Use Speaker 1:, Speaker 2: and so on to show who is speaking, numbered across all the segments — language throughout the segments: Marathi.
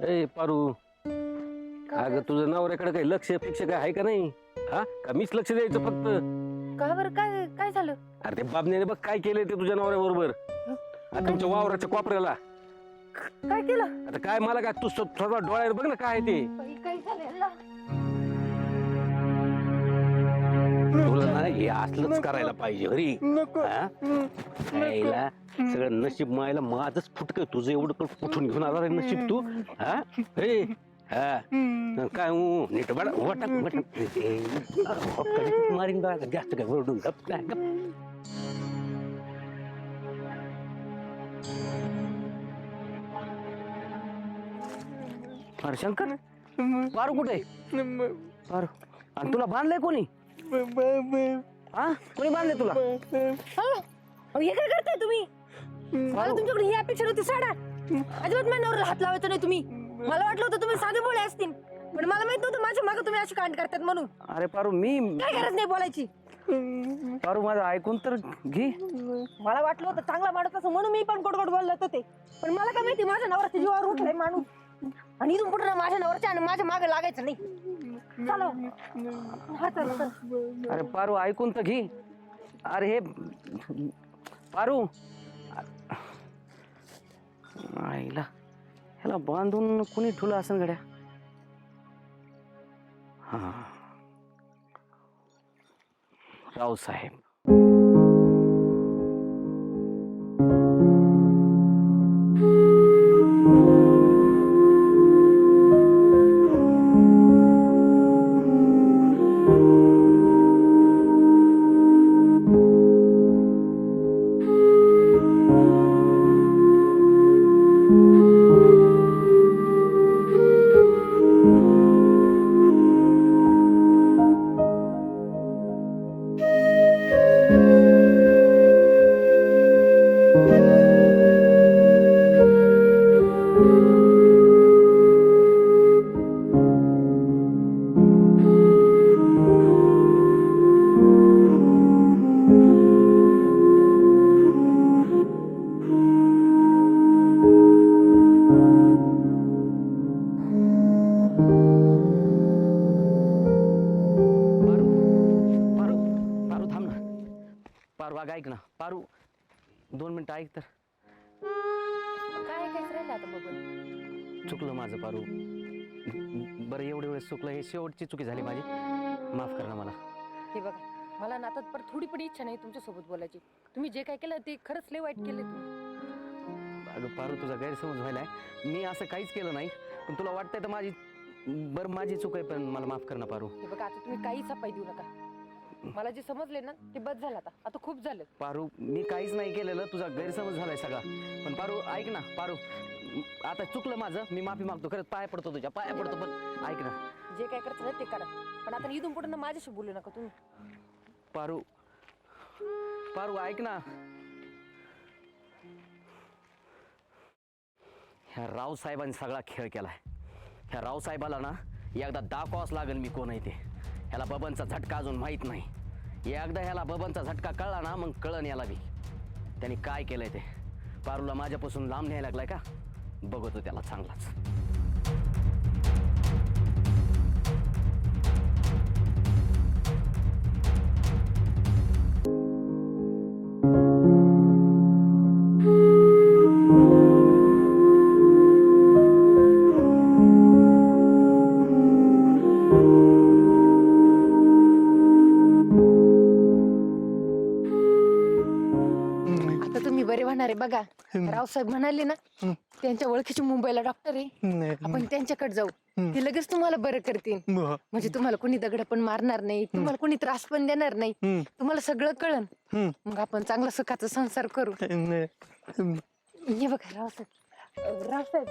Speaker 1: ए पारू. अगं तुझं नवऱ्याकडे काही लक्ष फिक्ष काय आहे का नाही? हा? का मीच लक्ष द्यायचं फक्त?
Speaker 2: का बरं? काय काय झालं?
Speaker 1: अरे ते बाबण्याने बघ काय केलंय ते तुझ्या नवऱ्या बरोबर तुमच्या वावराच्या कोपऱ्याला.
Speaker 2: काय केलं?
Speaker 1: आता काय मला काय तू स्वतः डोळ्यावर बघ ना काय आहे ते.
Speaker 2: बाई, काय
Speaker 1: हे असलंच करायला पाहिजे हरी.
Speaker 3: नको.
Speaker 1: हा? यायला सगळं नशीब मायला माझच फुटक तुझं एवढं पण कुठून घेऊन आला रे नशीब तू. हा? रे हा? काय ऊ, नीट बडा वटक वटक. ए, कडकीत मारीन बा? जास्त काय ओरडून गप काय गप. अरे शंकर पारू कुठे? पारू. आणि तुला बांधलंय कोणी? हा? कोणी बांधलंय तुला?
Speaker 2: हा? अहो, हे काय करताय तुम्ही? मला. तुमच्याकडे ही अपेक्षा नव्हती साडा अजिबात नवऱ्याला हात लावायचा नाही तुम्ही. मला वाटलं होतं तुम्ही साधे बोले असतील. पण मला माहीत नव्हतं माझ्या मागे तुम्ही अशी कांड करतात म्हणून.
Speaker 1: अरे पारू मी
Speaker 2: काय गरज नाही बोलायची.
Speaker 1: पारू माझं ऐकून तर घे.
Speaker 2: मला वाटलं होतं चांगला माणूस असं म्हणून मी पण गोड गोड बोलत होते. पण मला काय माहिती माझ्या नवऱ्याच्या जीवावर उठलाय माणूस. आणि इथून पुढे माझ्या नवऱ्याच्या आणि माझ्या मागे लागायचं नाही. हा
Speaker 1: अरे पारू ऐकून तर घे. अरे हे पारू. आईला ह्याला बांधून कुणी ठुलं असेल गड्या? हा. रावसाहेब पारू दोन मिनिटं ऐक तर.
Speaker 2: काय काय राहिलं आता बघून?
Speaker 1: चुकलं माझं पारू. बरं एवढे वेळेस चुकलं हे शेवटची चुकी झाली माझी. माफ कर ना मला.
Speaker 2: हे बघा मला ना आता परत थोडी पण इच्छा नाही तुमच्यासोबत बोलायची. तुम्ही जे काय केलं ते खरंच लय वाईट केले तुम्ही.
Speaker 1: अगं पारू तुझा गैरसमज व्हायलाय. मी असं काहीच केलं नाही पण तुला वाटतंय तर माझी बरं माझी चूक आहे पण मला माफ कर ना पारू.
Speaker 2: हे बघा आता तुम्ही काही सफाई देऊ नका. मला जे समजले ना ते बस झालं आता. आता खूप झालं.
Speaker 1: पारू मी काहीच नाही केलेलं तुझा गैरसमज झालाय सगळा. पण पारू ऐक ना पारू. आता चुकलं माझं मी माफी मागतो. खरंच पाया पडतो तुझ्या पाया पडतो पण ऐक ना.
Speaker 2: जे काय ना ते करा. पण आता इथून पुढे ना माझ्याशी बोलू नका तुम्ही.
Speaker 1: पारू पारू ऐक ना. ह्या रावसाहेबांनी सगळा खेळ केलाय. ह्या रावसाहेबाला ना एकदा दाखवाच लागेल मी कोण आहे ते. ह्याला बबनचा झटका अजून माहीत नाही. एकदा ह्याला बबनचा झटका कळला ना मग कळण याला बी. त्यांनी काय केलंय ते? पारूला माझ्यापासून लांब न्यायला लागलाय का? बघतो त्याला चांगलाच.
Speaker 2: रावसाहेब म्हणाले ना त्यांच्या ओळखीचे मुंबईला डॉक्टर आहे. आपण त्यांच्याकडे जाऊ. ते लगेच तुम्हाला बरं करतील. म्हणजे तुम्हाला कोणी दगड पण मारणार नाही तुम्हाला कोणी त्रास पण देणार नाही. तुम्हाला सगळं कळन. मग आपण चांगला सुखाचा संसार करू. हे बघा रावसाहेब. रावसाहेब.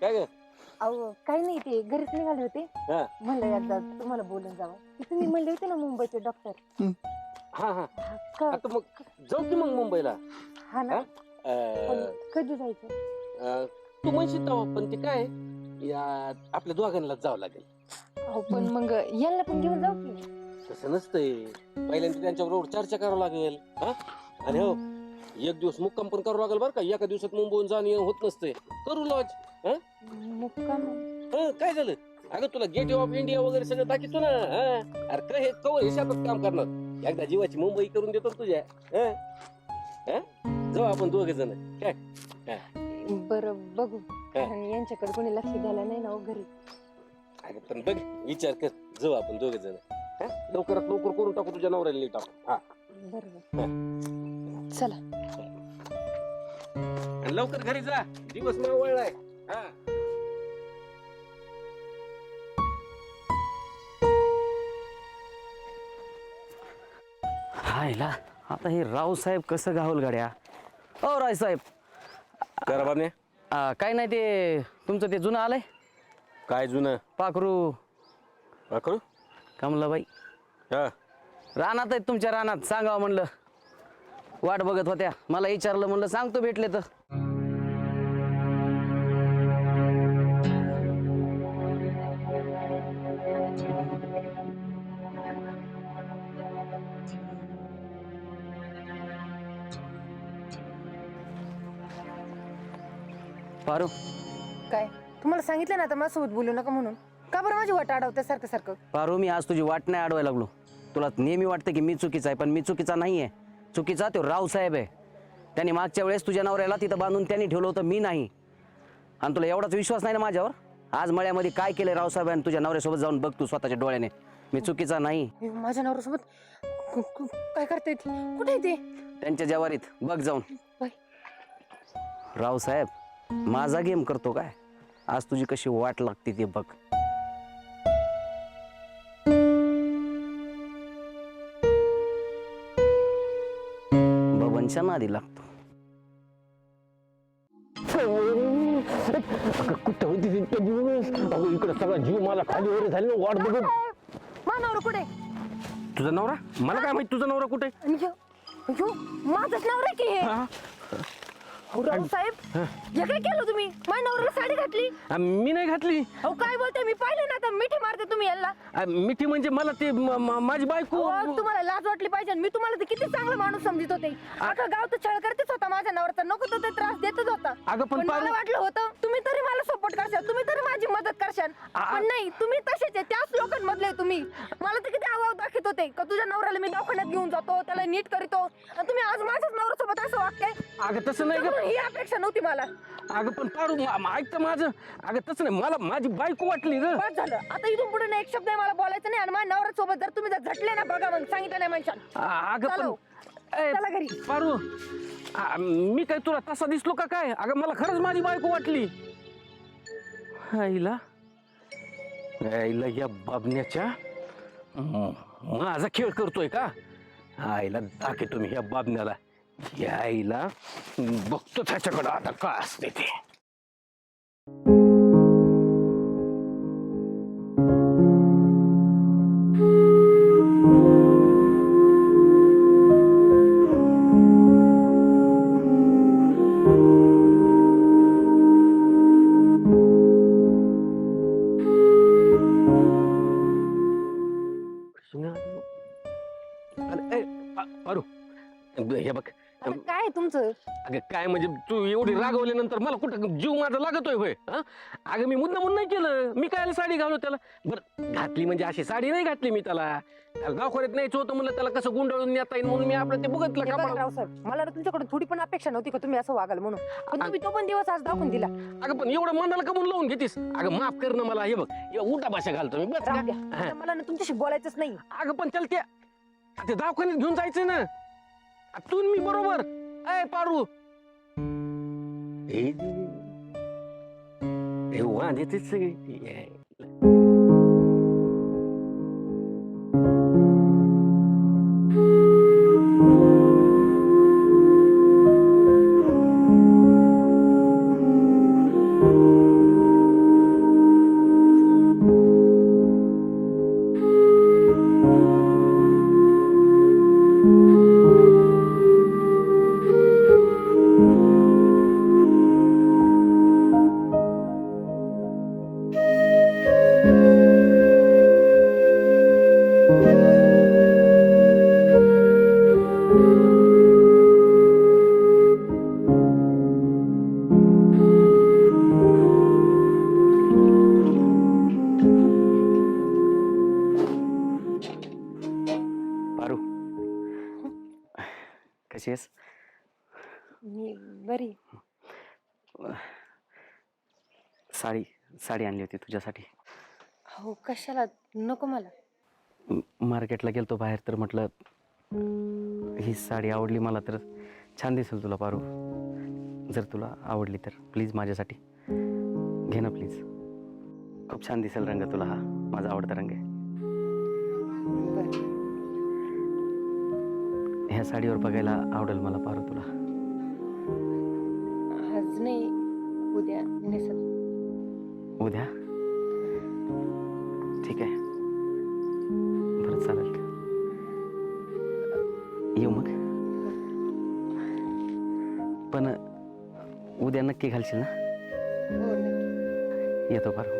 Speaker 1: काय ग?
Speaker 2: अहो काही नाही ते. घरीच निघाले होते.
Speaker 1: हा.
Speaker 2: म्हणलं एकदा तुम्हाला बोलून जावं. तुम्ही म्हणले होते ना मुंबईचे डॉक्टर
Speaker 1: हा हा.
Speaker 2: का-
Speaker 1: आता मग जाऊ की मग मुंबईला.
Speaker 2: हा ना.
Speaker 1: हा?
Speaker 2: पण
Speaker 1: अं,
Speaker 2: कधी जायचं?
Speaker 1: अं, तू म्हणशील तेव्हा पण ते काय या आपल्या दोघांना जावं लागेल.
Speaker 2: अहो पण मग यांना पण घेऊन जाऊ की.
Speaker 1: तसं नसतंय. पहिल्यांदा त्यांच्याबरोबर चर्चा करावं लागेल. हा? आणि हो
Speaker 3: एक दिवस मुक्काम पण करावं लागेल बरं का. एका दिवसात मुंबईहून जाणं येणं होत नसतंय. करू लॉज.
Speaker 2: मुक्काम?
Speaker 3: हं, काय झालं? अगं तुला गेट ऑफ इंडिया वगैरे सगळं दाखवतो ना. हं? अरे काय हे? कवर हे शेतात काम करणार. एकदा जीवाची मुंबई करून देतो ना तुझ्या. हं? हं? जाऊ आपण दोघे जण. काय?
Speaker 2: बरं बघू. कारण यांच्याकडे कोणी लक्ष द्यायला नाही ना हो घरी?
Speaker 3: अगं पण बघ विचार कर. जाऊ आपण दोघे जण. हं? लवकरात लवकर करून टाकू तुझ्या नवऱ्याला नीट टाकू हा.
Speaker 2: बरोबर चला.
Speaker 3: आणि लवकर घरी जा. दिवस मावळलाय. हा.
Speaker 1: हायला आता हे रावसाहेब कसं गावल गाड्या? ओ रायसाहेब
Speaker 3: करा बाने
Speaker 1: आ, काय नाही ते तुमचं ते जुनं आलंय?
Speaker 3: काय जुनं?
Speaker 1: पाखरू.
Speaker 3: करू
Speaker 1: कमलाबाई.
Speaker 3: हा.
Speaker 1: रानात आहेत तुमच्या रानात सांगावं म्हणलं. वाट बघत होत्या. मला विचारलं म्हणलं सांगतो भेटले तर. पारू.
Speaker 2: काय? तुम्हाला सांगितलं ना आता माझ्यासोबत बोलू नका म्हणून. का बरं माझी वाट अडवते सारखं सारखं?
Speaker 1: पारू मी आज तुझी वाट नाही अडवायला लागलो. तुला नेहमी वाटतं की मी चुकीचा आहे पण मी चुकीचा नाही आहे चुकीचा तो रावसाहेब आहे. त्यांनी मागच्या वेळेस तुझ्या नवऱ्याला तिथं बांधून त्यांनी ठेवलं होतं मी नाही. आणि तुला एवढाच विश्वास नाही ना माझ्यावर? आज मळ्यामध्ये काय केलं रावसाहेब आणि तुझ्या नवऱ्यासोबत जाऊन बघ तू स्वतःच्या डोळ्याने. मी चुकीचा नाही.
Speaker 2: माझ्या नवऱ्यासोबत क- क- काय करते ती? कुठे आहे ती?
Speaker 1: त्यांच्या जवारीत बघ जाऊन.
Speaker 2: बाई.
Speaker 1: रावसाहेब माझा गेम करतो काय? आज तुझी कशी वाट लागते ते बघ. बबनच्या नादी लागतो.
Speaker 3: कुठं होती इतक्या दिवस अगं इकडे सगळा जीव माझा खाली वगैरे झाली ना वाट बघत
Speaker 2: माझा नवरा कुठे?
Speaker 3: तुझा नवरा? मला काय माहीत तुझा नवरा कुठे?
Speaker 2: माझाच नवरा की हे? रावसाहेब हे. काय केलं तुम्ही? माझ्या नवऱ्याला साडी घातली?
Speaker 3: मी नाही घातली.
Speaker 2: अहो काय बोलते मी पाहिलं ना आता मिठी मारते तुम्ही
Speaker 3: आ, मिठी म्हणजे मला ते म- म- माझी बायको.
Speaker 2: अहो, तुम्हाला लाज वाटली पाहिजे मी तुम्हाला ते किती चांगला माणूस समजत होते. अख्खा गाव तर छळ करतेच होता माझ्या नवऱ्याचा. नको तो ते त्रास देतच होता.
Speaker 3: अगं पण पारू-
Speaker 2: मला वाटलं होतं तुम्ही तरी मला सपोर्ट करशाल तुम्ही तरी माझी मदत करशाल. पण नाही तुम्ही तसेच आहे त्याच लोकांमधले आहे तुम्ही. मला तर किती आवाज दाखवत होते का तुझ्या नवऱ्याला मी दवाखान्यात घेऊन जातो? त्याला नीट करीतो? आणि तुम्ही आज माझ्याच नवऱ्यासोबत असं वागताय?
Speaker 3: अगं तसं नाही ग.
Speaker 2: ही अपेक्षा नव्हती मला.
Speaker 3: अगं पण पारू मा- ऐक तर माझं. अगं तसं नाही मला माझी बायको वाटली ग.
Speaker 2: बस झालं. आता इथून पुढे ना एक शब्द मला बोलायचं नाही आणि माझ्या नवऱ्यासोबत जर तुम्ही जर झटले ना बघा मग सांगितलं नाही
Speaker 3: आ- अगं
Speaker 2: चालव.
Speaker 3: पण ए,
Speaker 2: चला घरी.
Speaker 3: पारू आ, मी काय तुला तसा दिसलो का काय? अगं मला खरंच माझी बायको वाटली. आईला? आईला या बाबण्याच्या? म- माझा खेळ करतोय का? आईला दाखे तुम्ही या बाबण्याला. या आईला बघतो त्याच्याकडं आता काय असते ते.
Speaker 2: काय आहे तुमचं?
Speaker 3: अगं काय म्हणजे तू एवढी रागवल्यानंतर मला कुठं जीव माझा लागतोय होय हं? अगं मी मुद्दा नाही केलं. मी काय साडी घालू त्याला? बरं घातली म्हणजे अशी साडी नाही घातली मी त्याला. त्याला गावखोऱ्यात न्यायचं होतं म्हणलं त्याला कसं गुंडाळून नेता येईल म्हणून मी आपलं ते बघितलं
Speaker 2: हे रावसाहेब मला ना तुमच्याकडून थोडी पण अपेक्षा नव्हती का तुम्ही असं वागाल म्हणून? पण तुम्ही तो पण दिवस आज दाखवून दिला.
Speaker 3: अगं पण एवढं मनाला कमून लावून घेतीस? अगं माफ कर ना मला हे बघ हे उलटा भाषा घालतो मी बस का?
Speaker 2: राहू द्या. आता मला ना तुमच्याशी बोलायचंच नाही.
Speaker 3: अगं पण त्याला त्या ते दवाखान्यात घेऊन जायचं ना. आ, तू आणि मी बरोबर. ए पारू ए, ए वांदेतेच सगळी
Speaker 1: कशी आहेस
Speaker 2: मी बरी
Speaker 1: साडी साडी आणली होती तुझ्यासाठी
Speaker 2: हो कशाला नको मला
Speaker 1: मार्केटला गेलतो बाहेर तर म्हटलं ही साडी आवडली मला तर छान दिसेल तुला पारू. जर तुला आवडली तर प्लीज माझ्यासाठी. घे ना प्लीज खूप छान दिसेल रंग तुला हा माझा आवडता रंग आहे. ह्या साडीवर बघायला आवडेल मला पार तुला.
Speaker 2: आज नाही उद्या नेसल
Speaker 1: उद्या? ठीक आहे. बरं चालेल. येऊ मग. पण उद्या नक्की घालशील ना?
Speaker 2: हो,
Speaker 1: येतो पारू.